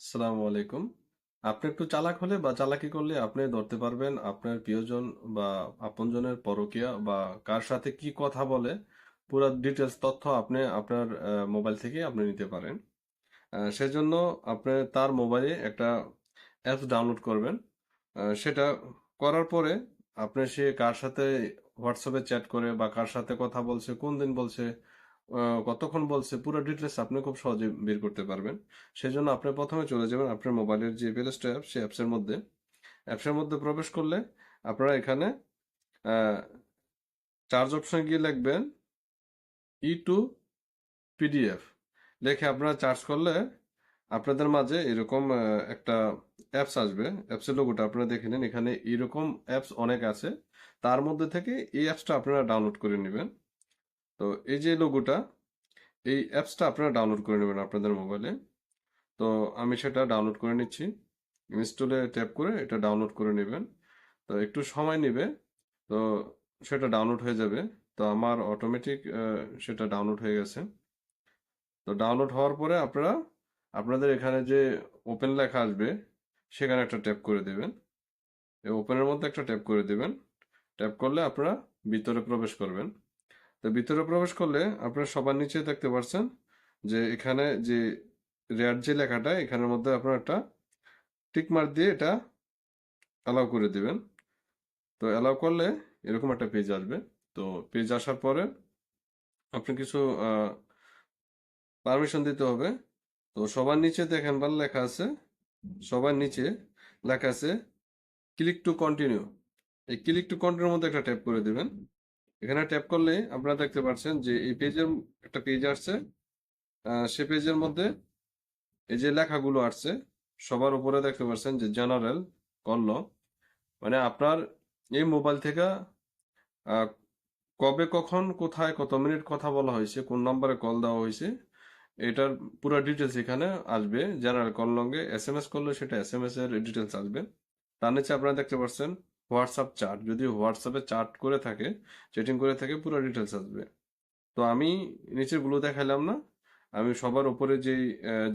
আসসালামু আলাইকুম। আপনি একটু চালাক হলে বা চালাকি করলে আপনি ধরতে পারবেন আপনার প্রিয়জন বা আপনজনের পরকীয়া বা কার সাথে কি কথা বলে, পুরো ডিটেলস তথ্য আপনি আপনার মোবাইল থেকে আপনি নিতে পারেন। সেজন্য আপনি তার মোবাইলে একটা অ্যাপস ডাউনলোড করবেন। সেটা করার পরে আপনি সে কার সাথে হোয়াটসঅ্যাপে চ্যাট করে বা কার সাথে কথা বলছে, কোন দিন বলছে কতক্ষণ বলছে, পুরো ডিটেলস আপনি খুব সহজে বের করতে পারবেন। সেজন্য আপনি প্রথমে চলে যাবেন আপনার মোবাইলের যে প্লে স্টোর অ্যাপ সেই অ্যাপসের মধ্যে। অ্যাপসের মধ্যে প্রবেশ করলে আপনারা এখানে চার্জ অপশনে গিয়ে লিখবেন ই টু পিডিএফ লিখে আপনারা চার্জ করলে আপনাদের মাঝে এরকম একটা অ্যাপস আসবে। অ্যাপসের লোগোটা আপনারা দেখে নিন, এখানে এরকম অ্যাপস অনেক আছে। তার মধ্যে থেকে এই অ্যাপসটা আপনারা ডাউনলোড করে নেবেন। তো এই যে লোগোটা এই অ্যাপসটা আপনারা ডাউনলোড করে নেবেন আপনাদের মোবাইলে তো আমি সেটা ডাউনলোড করে নিচ্ছি। ইনস্টলে ট্যাপ করে এটা ডাউনলোড করে নেবেন। তো একটু সময় নেবে, তো সেটা ডাউনলোড হয়ে যাবে। তো আমার অটোমেটিক সেটা ডাউনলোড হয়ে গেছে। তো ডাউনলোড হওয়ার পরে আপনারা, আপনাদের এখানে যে ওপেন লেখা আসবে, সেখানে একটা ট্যাপ করে দেবেন। এই ওপেনের মধ্যে একটা ট্যাপ করে দেবেন। ট্যাপ করলে আপনারা ভিতরে প্রবেশ করবেন। তো ভিতরে প্রবেশ করলে আপনারা সবার নিচে দেখতে পাচ্ছেন যে এখানে যে রেয়ার যে লেখাটা, এখানের মধ্যে আপনারা একটা টিক মার্ক দিয়ে এটা অ্যালাউ করে দিবেন। তো অ্যালাউ করলে এরকম একটা পেজ আসবে। তো পেজ আসার পরে আপনি কিছু পারমিশন দিতে হবে। তো সবার নিচে দেখেন বা লেখা আছে, সবার নিচে লেখা আছে ক্লিক টু কন্টিনিউ এই ক্লিক টু কন্টিনিউর মধ্যে একটা ট্যাপ করে দিবেন। এখানে ট্যাপ করলে আপনারা দেখতে পাচ্ছেন যে এই পেজের একটা পেজ আসছে। সে পেজের মধ্যে এই যে লেখাগুলো আসছে, সবার উপরে দেখতে পাচ্ছেন যে জেনারেল কল মানে আপনার এই মোবাইল থেকে কবে কখন, কোথায়, কত মিনিট কথা বলা হয়েছে, কোন নম্বরে কল দেওয়া হয়েছে, এটার পুরো ডিটেলস এখানে আসবে। জেনারেল কল লঙ্গে এস এম এস করলে সেটা এস এম এস এর ডিটেলস আসবে। তার নিচে আপনারা দেখতে পাচ্ছেন হোয়াটসঅ্যাপ চার্ট, যদি হোয়াটসঅ্যাপে চার্ট করে থাকে চ্যাটিং করে থাকে, পুরো ডিটেলস আসবে। তো আমি নিচেরগুলো দেখাইলাম না, আমি সবার উপরে যেই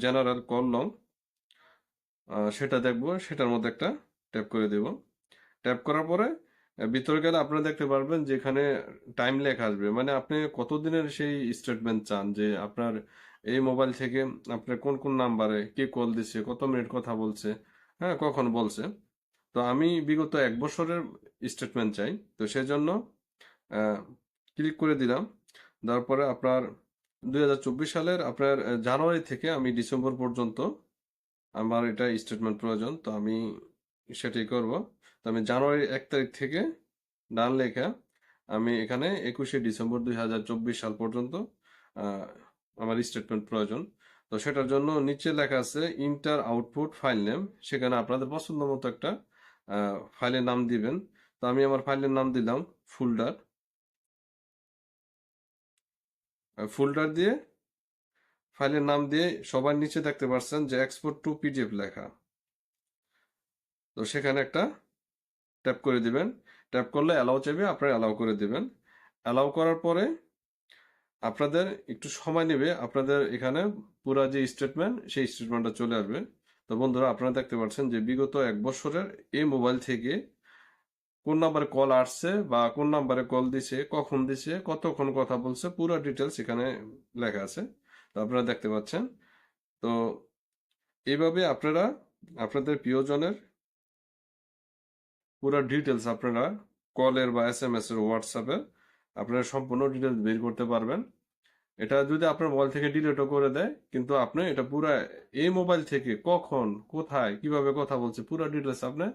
জেনারেল কল লং সেটা দেখব, সেটার মধ্যে একটা ট্যাপ করে দেব। ট্যাপ করার পরে ভিতরে গেলে আপনারা দেখতে পারবেন যে এখানে টাইম লেখা আসবে। মানে আপনি কতদিনের সেই স্টেটমেন্ট চান যে আপনার এই মোবাইল থেকে আপনার কোন কোন নাম্বারে কে কল দিছে কত মিনিট কথা বলছে হ্যাঁ কখন বলছে। তো আমি বিগত এক বছরের স্টেটমেন্ট চাই। তো সেজন্য ক্লিক করে দিলাম। তারপরে আপনার দুই হাজার চব্বিশ সালের, আপনার জানুয়ারি থেকে আমি ডিসেম্বর পর্যন্ত আমার এটা স্টেটমেন্ট প্রয়োজন। তো আমি সেটাই করব। তো আমি জানুয়ারি এক তারিখ থেকে ডান লেখা আমি এখানে একুশে ডিসেম্বর দুই হাজার চব্বিশ সাল পর্যন্ত আমার স্টেটমেন্ট প্রয়োজন। তো সেটার জন্য নিচে লেখা আছে ইন্টার আউটপুট ফাইল নেম সেখানে আপনাদের পছন্দ মতো একটা ফাইলের নাম দিবেন। তো আমি আমার ফাইলের নাম দিলাম ফুলডার ফুলডার দিয়ে ফাইলের নাম দিয়ে সবার নিচে দেখতে পাচ্ছেন যে এক্সপোর্ট টু পিডিএফ লেখা। তো সেখানে একটা ট্যাপ করে দিবেন। ট্যাপ করলে অ্যালাউ চাইবে, আপনারা অ্যালাউ করে দিবেন। অ্যালাউ করার পরে আপনাদের একটু সময় নেবে। আপনাদের এখানে পুরা যে স্টেটমেন্ট সেই স্টেটমেন্টটা চলে আসবে। তো বন্ধুরা আপনারা দেখতে পাচ্ছেন যে বিগত এক বছরের এই মোবাইল থেকে কোন নাম্বারে কল আসছে বা কোন নাম্বারে কল দিছে, কখন দিছে, কতক্ষণ কথা বলছে, পুরো ডিটেলস এখানে লেখা আছে। তো আপনারা দেখতে পাচ্ছেন। তো এইভাবে আপনারা, আপনাদের প্রিয়জনের পুরো ডিটেলস আপনারা কলের বা এস এম এস এর হোয়াটসঅ্যাপে আপনারা সম্পূর্ণ ডিটেলস বের করতে পারবেন। এটা যদি আপনার মোবাইল থেকে ডিলেটও করে দেয়, কিন্তু আপনি এটা পুরো এই মোবাইল থেকে কখন, কোথায়, কীভাবে কথা বলছে, পুরো ডিটেলস আপনি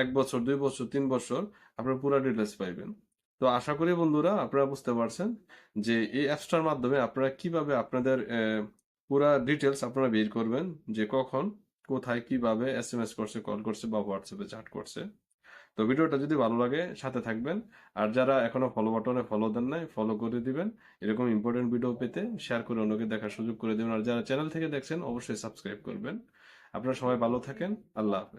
এক বছর, দুই বছর, তিন বছর আপনার পুরো ডিটেলস পাইবেন। তো আশা করি বন্ধুরা, আপনারা বুঝতে পারছেন যে এই অ্যাপসটার মাধ্যমে আপনারা কীভাবে আপনাদের পুরা ডিটেলস আপনারা বের করবেন, যে কখন, কোথায়, কীভাবে এস এম এস করছে কল করছে বা হোয়াটসঅ্যাপে চ্যাট করছে। তো ভিডিওটা যদি ভালো লাগে, সাথে থাকবেন। আর যারা এখনও ফলো বাটনে ফলো দেন নাই ফলো করে দিবেন। এরকম ইম্পর্টেন্ট ভিডিও পেতে শেয়ার করে অন্যকে দেখার সুযোগ করে দেবেন। আর যারা চ্যানেল থেকে দেখছেন, অবশ্যই সাবস্ক্রাইব করবেন। আপনারা সবাই ভালো থাকেন। আল্লাহ হাফেজ।